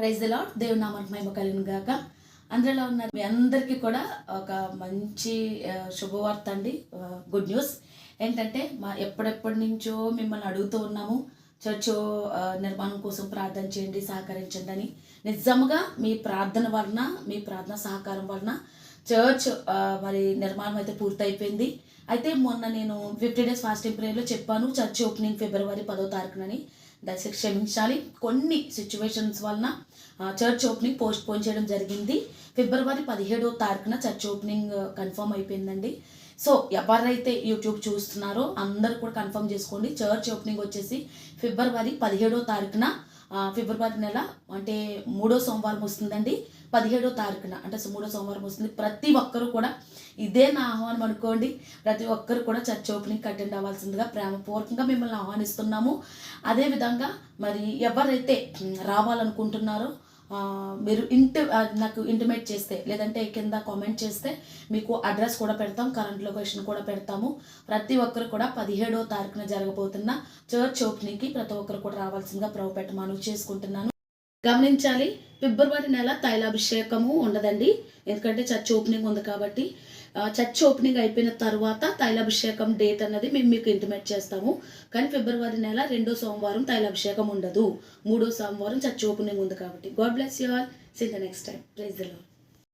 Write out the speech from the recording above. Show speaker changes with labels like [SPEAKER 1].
[SPEAKER 1] Praise lord దేవుని నామానికి మేము కలిగిన గాక. అందులో ఉన్న మీ అందరికీ కూడా ఒక మంచి శుభవార్త అండి. గుడ్ న్యూస్ ఏంటంటే మా ఎప్పుడెప్పటి నుంచో మిమ్మల్ని అడుగుతూ ఉన్నాము. చర్చ్ నిర్మాణం కోసం ప్రార్థన చేయండి సహకరించండి అని. నిజముగా మీ ప్రార్థన వలన మీ ప్రార్థన సహకారం వలన చర్చ్ మరి నిర్మాణం అయితే పూర్తయిపోయింది. అయితే మొన్న నేను ఫిఫ్టీ డేస్ ఫాస్టింగ్ ప్రేయర్లో చెప్పాను చర్చ్ ఓపెనింగ్ ఫిబ్రవరి పదో తారీఖునని. దయచేసి క్షమించాలి. కొన్ని సిచ్యువేషన్స్ వలన చర్చ్ ఓపెనింగ్ పోస్ట్ పోన్ చేయడం జరిగింది. ఫిబ్రవరి పదిహేడో తారీఖున చర్చ్ ఓపెనింగ్ కన్ఫర్మ్ అయిపోయిందండి. సో ఎవరైతే యూట్యూబ్ చూస్తున్నారో అందరూ కూడా కన్ఫర్మ్ చేసుకోండి. చర్చ్ ఓపెనింగ్ వచ్చేసి ఫిబ్రవరి పదిహేడో తారీఖున ఫిబ్రవరి నెల అంటే మూడో సోమవారం వస్తుందండి. పదిహేడో తారీఖున అంటే మూడో సోమవారం వస్తుంది. ప్రతి ఒక్కరూ కూడా ఇదే నా ఆహ్వానం అనుకోండి. ప్రతి ఒక్కరు కూడా చర్చ్ ఓపెనింగ్కి అటెండ్ అవ్వాల్సిందిగా ప్రేమపూర్వకంగా మిమ్మల్ని ఆహ్వానిస్తున్నాము. అదేవిధంగా మరి ఎవరైతే రావాలనుకుంటున్నారో మీరు ఇంటి నాకు ఇంటిమేట్ చేస్తే లేదంటే కింద కామెంట్ చేస్తే మీకు అడ్రస్ కూడా పెడతాం కరెంట్ లొకేషన్ కూడా పెడతాము. ప్రతి ఒక్కరు కూడా పదిహేడో తారీఖున జరగబోతున్న చర్చ్ ఓపెనింగ్కి ప్రతి ఒక్కరు కూడా రావాల్సిందిగా ప్రభు పెట్ట మనవి చేసుకుంటున్నాను. గమనించాలి. ఫిబ్రవరి నెల తైలాభిషేకము ఉండదండి. ఎందుకంటే చర్చ్ ఓపెనింగ్ ఉంది కాబట్టి చర్చ్ ఓపెనింగ్ అయిపోయిన తర్వాత తైలాభిషేకం డేట్ అన్నది మేము మీకు ఇంటిమేట్ చేస్తాము. కానీ ఫిబ్రవరి నెల రెండో సోమవారం తైలాభిషేకం ఉండదు. మూడో సోమవారం చర్చ్ ఓపెనింగ్ ఉంది కాబట్టి. God bless you all. See the next time praise the Lord